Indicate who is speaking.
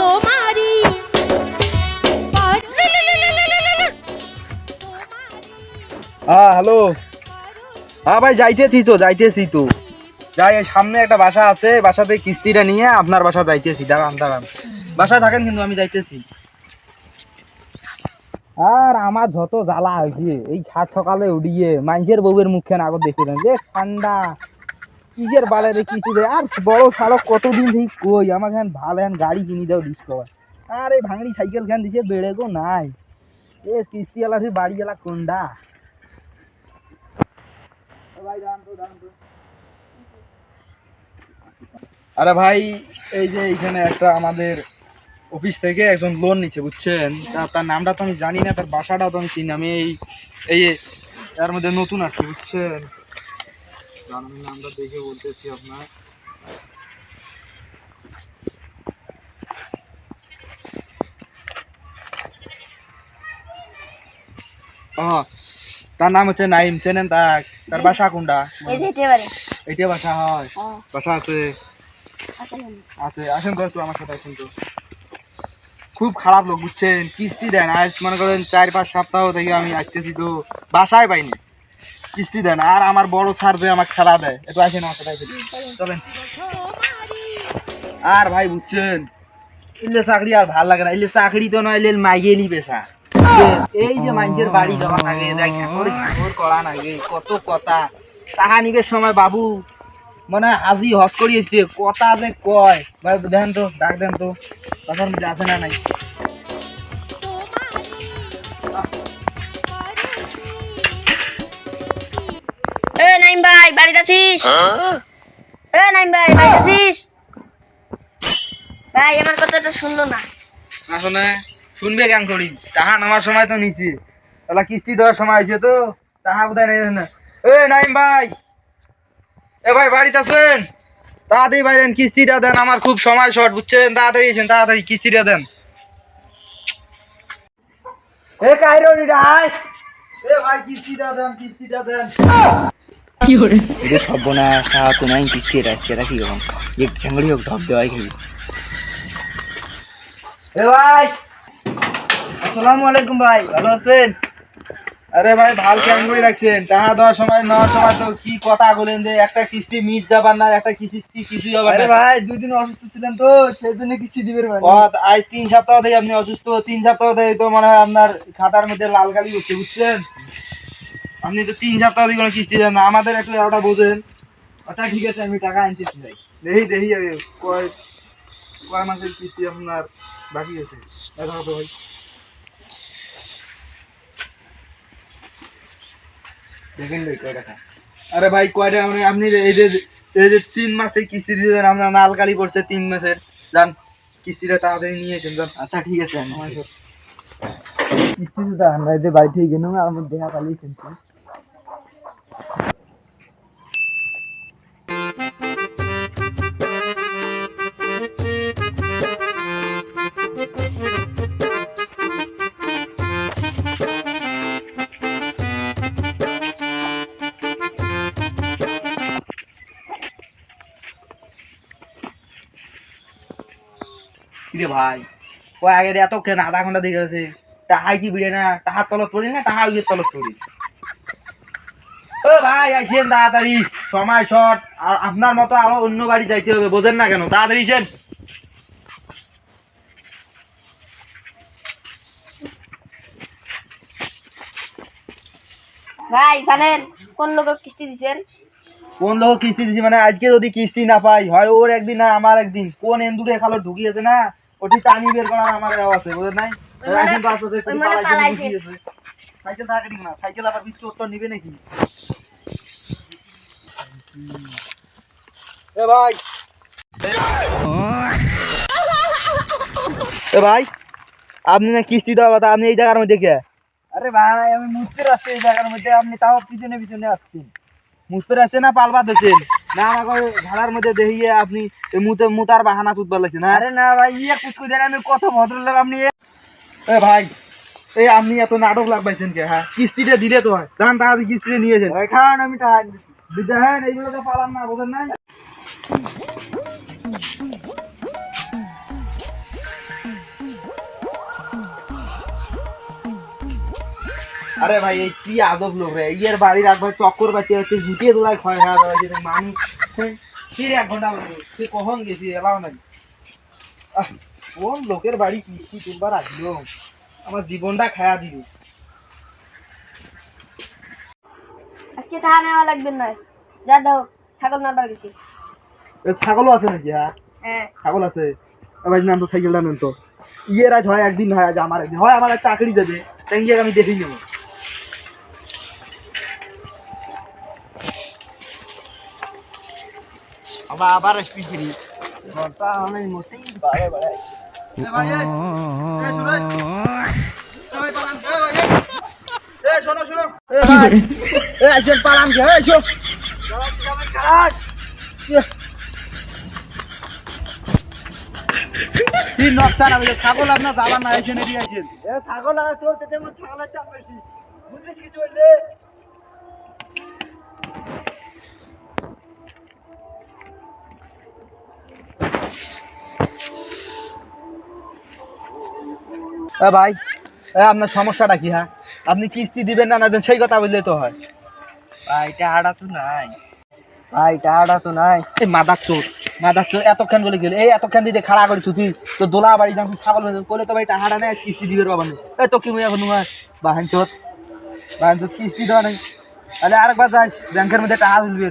Speaker 1: তোমারই
Speaker 2: হ্যাঁ হ্যালো। হ্যাঁ ভাই যাইতেছি তো যাইতেছি তো। যাই সামনে একটা বাসা আছে বাসাতে কিস্তিটা নিয়ে আপনার বাসা যাইতেছি। দাঁড়ান দাঁড়ান। বাসায় থাকেন কিন্তু আমি যাইতেছি। আর আমার যত জ্বালা হয়েছে এই সাত সকালে উড়িয়ে মানুষের বউয়ের মুখে না আগত দেখে যে ঠান্ডা। কিসের বালে রে কিছু রে? আর বড় সালক কতদিন থেকে কই? আমার খান ভালো এখন গাড়ি কিনে দাও ডিসকভার আর এই ভাঙড়ি সাইকেল খান দিছে? বেড়ে গো নাই। এ কিস্তি কিস্তিওয়ালা সে বাড়িওয়ালা কোনডা? আরে ভাই, এই যে এখানে একটা আমাদের অফিস থেকে একজন লোন নিচ্ছে বুঝছেন? তার নামটা তো আমি জানি না, তার বাসাটাও তো আমি চিনি আমি এই এই এর মধ্যে নতুন আসছে, বুঝছেন? আমি নামটা দেখে বলতেছি আপনার। তার নাম হচ্ছে নাইম চেনেন তার তার বাসা কোনটা? এইটা বাসা হয়। বাসা আছে। আছে। আসেন তো একটু আমার সাথে আসেন তো। খুব খারাপ লোক বুঝছেন? কিস্তি দেন আজ মনে করেন চার পাঁচ সপ্তাহ থেকে আমি আসতেছি তো বাসায় পাইনি। কিস্তি দেন, আর আমার বড় স্যার যে আমাকে খেলা দেয়, একটু আসেন আমার সাথে চলেন। আর ভাই, বুঝছেন? ইলে চাকরি আর ভালো লাগে না, ইলে চাকরি তো নয়, ইলে মাইগেলি পেশা। এই যে মানুষের বাড়ি যখন লাগে ঘাগর করা নাগে, কত কথা। তাহা নিবের সময় বাবু মানে আজি হস করি এসছে কথা যে কয়। ভাই, দেন তো, ডাক দেন তো তখন মধ্যে আছে না নাই?
Speaker 3: ভাই বাড়িতে আছিস এ নাইম ভাই বাড়িতে আছিস ভাই আমার কথাটা শুনলো না।
Speaker 2: আসলে শুনবে কেন করি? তাহা নামার সময় তো নিচ্ছি তাহলে কিস্তি দেওয়ার সময় হয়েছে তো তাহা বোধহয় নেই না এ নাইম ভাই এ ভাই বাড়িতে আছেন? তাড়াতাড়ি ভাই দেন কিস্তিটা দেন আমার খুব সময় শর্ট বুঝছেন? তাড়াতাড়ি এসেন তাড়াতাড়ি কিস্তিটা দেন। এ কাইরো আয় এ ভাই কিস্তিটা দেন কিস্তিটা দেন। এটা সব না সাহায্য নাই কিস্তি রাখছে রাখি এখন এক ঝাঙ্গড়ি হোক ঢপ দেওয়াই খাবি ভাই! আসসালামু আলাইকুম ভাই ভালো আছেন? আরে ভাই ভালো কেমন করে রাখছেন? টাকা দেওয়ার সময় নেওয়ার সময় তো কি কথা বলেন যে একটা কিস্তি মিট যাবার না একটা কিস্তি কিছু যাবার না। ভাই দুই দিন অসুস্থ ছিলেন তো সেই জন্য কিস্তি দিবেন আজ তিন সপ্তাহ থেকে আপনি অসুস্থ তিন সপ্তাহ থেকে তো মনে হয় আপনার খাতার মধ্যে লাল কালি হচ্ছে বুঝছেন? আপনি তো তিন সপ্তাহ থেকে কোনো কিস্তি দেন না। আমাদের একটু ওটা বোঝেন। আচ্ছা ঠিক আছে আমি টাকা আনতেছি ভাই। দেখি দেখি আগে কয় কয় মাসের কিস্তি আপনার বাকি আছে? দেখা তো ভাই। দেখেন ভাই কয় টাকা আরে ভাই কয়টা মানে আপনি এই যে এই যে তিন মাস থেকে কিস্তি দিয়েছেন আপনার নাল কালি পড়ছে তিন মাসের। যান কিস্তিটা তাড়াতাড়ি নিয়ে এসেন যান। আচ্ছা ঠিক আছে কিস্তি তো আমরা এই যে বাড়ি থেকে গেলাম আর আমার দেখা ফেলছি কিরে ভাই। ও আগে এত কেন আধা ঘণ্টা দেখে গেছে। তাহাই কি বিড়ে না? তাহার তলত পড়ি না তাহা তলত পড়ি ও ভাই আসেন তাড়াতাড়ি। সময় শর্ট আর আপনার মতো আরও অন্য বাড়ি যাইতে হবে বোঝেন না কেন? তাড়াতাড়ি আসেন।
Speaker 3: ভাই জানেন কোন লোক কিস্তি দিছেন?
Speaker 2: কোন লোক কিস্তি দিছি মানে আজকে যদি কিস্তি না পাই হয় ওর একদিন না আমার একদিন। কোন এন্দুরে খালো ঢুকিয়েছে না? ওটি টানি বের করার আমার আছে বুঝলেন নাই?
Speaker 3: মানে-
Speaker 2: আসেন তো আসতে
Speaker 3: ওই মানে
Speaker 2: সাইকেল থাকে না সাইকেল আবার বিচ্ছু উত্তর নিবে নাকি? এ ভাই। এ ভাই আপনি না কিস্তি দেওয়া কথা আপনি এই জায়গার মধ্যে কে? আরে ভাই আমি মুছতে আসছি এই জায়গার মধ্যে আপনি তাও পিছনে পিছনে আসছেন। মুছতে আসছে না পালবা দেখছেন না আমাকে ঝাড়ার মধ্যে দেখিয়ে আপনি মুতে মুতার বাহানা তুতবার লাগছে না? আরে না ভাই ইয়ে কুচকু দেন আমি কত ভদ্রলোক আপনি? এ ভাই এই আপনি এত নাটক লাগবাইছেন কে হ্যাঁ? কিস্তিটা দিলে তো হয়। দান তাড়াতাড়ি কিস্তিটা নিয়েছেন খান আমি টাকা দিতে হ্যাঁ এইগুলো তো পালান না বোঝেন নাই? আরে ভাই এই কি আদব লোক রে? ইয়ের বাড়ির একবার চক্কর বাতি হচ্ছে জুটিয়ে ক্ষয় হয়েছে মানুষ। হ্যাঁ, কি রে এক ঘণ্টা বলব সে কখন গেছি এলাও নাই। কোন লোকের বাড়ি কিস্তি তুলবার আসলো আমার জীবনটা খায়া দিবি।
Speaker 3: আজকে টাকা নেওয়া লাগবে না। যা দাও ছাগল না গেছি
Speaker 2: ছাগলও আছে নাকি হ্যাঁ?
Speaker 3: হ্যাঁ।
Speaker 2: ছাগল আছে। এবার নেন তো সাইকেলটা নেন তো। ইয়ের আজ হয় একদিন হয় আজ আমার একদিন। হয় আমার এক চাকরি দেবে তাই ইয়ে আমি দেখেই নেব। আবার করি ঘরটা আমি মোটেই বাড়ে পালাম কে ছাগল আপনার যাবার না এখানে দিয়ে আছেন ছাগল আর চলতে ছাগলের চাপ বেশি। বুঝলিস কি চলছে ভাই এ, আপনার সমস্যাটা কি হ্যাঁ? আপনি কিস্তি দিবেন না না দেবেন সেই কথা বললে তো হয়। ভাই টাকাটা তো নাই। ভাই টাকাটা তো নাই। এই মাদার চোর মাদার চোর এতক্ষণ বলে গেলে এই এতক্ষণ দিতে খাড়া করে তুই তো দোলা বাড়ি যখন ছাগল হয়ে কোলে তো ভাই টাকাটা নেই কিস্তি দিবে বাবা নেই এই তো কি মুই এখন বাহান চোর বাহান চোর কিস্তি দেওয়া নেই। তাহলে আরেকবার যাস ব্যাংকের মধ্যে টাকা তুলবে